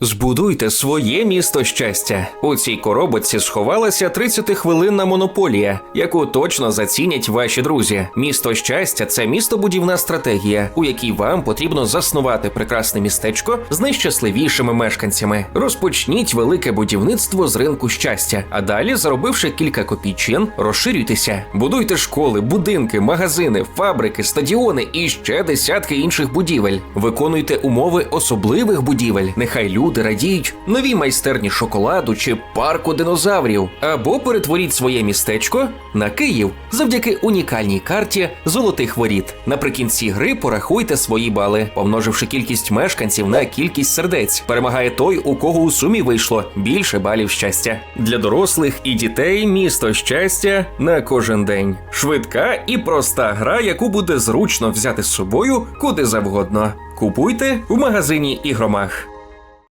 Збудуйте своє місто щастя. У цій коробочці сховалася 30-хвилинна монополія, яку точно зацінять ваші друзі. Місто щастя це містобудівна стратегія, у якій вам потрібно заснувати прекрасне містечко з найщасливішими мешканцями. Розпочніть велике будівництво з ринку щастя, а далі, заробивши кілька копійчин, розширюйтеся. Будуйте школи, будинки, магазини, фабрики, стадіони і ще десятки інших будівель. Виконуйте умови особливих будівель. Нехай люди радіють новій майстерні шоколаду чи парку динозаврів. Або перетворіть своє містечко на Київ завдяки унікальній карті золотих воріт. Наприкінці гри порахуйте свої бали, помноживши кількість мешканців на кількість сердець. Перемагає той, у кого у сумі вийшло більше балів щастя. Для дорослих і дітей місто щастя на кожен день. Швидка і проста гра, яку буде зручно взяти з собою куди завгодно. Купуйте в магазині ігромах.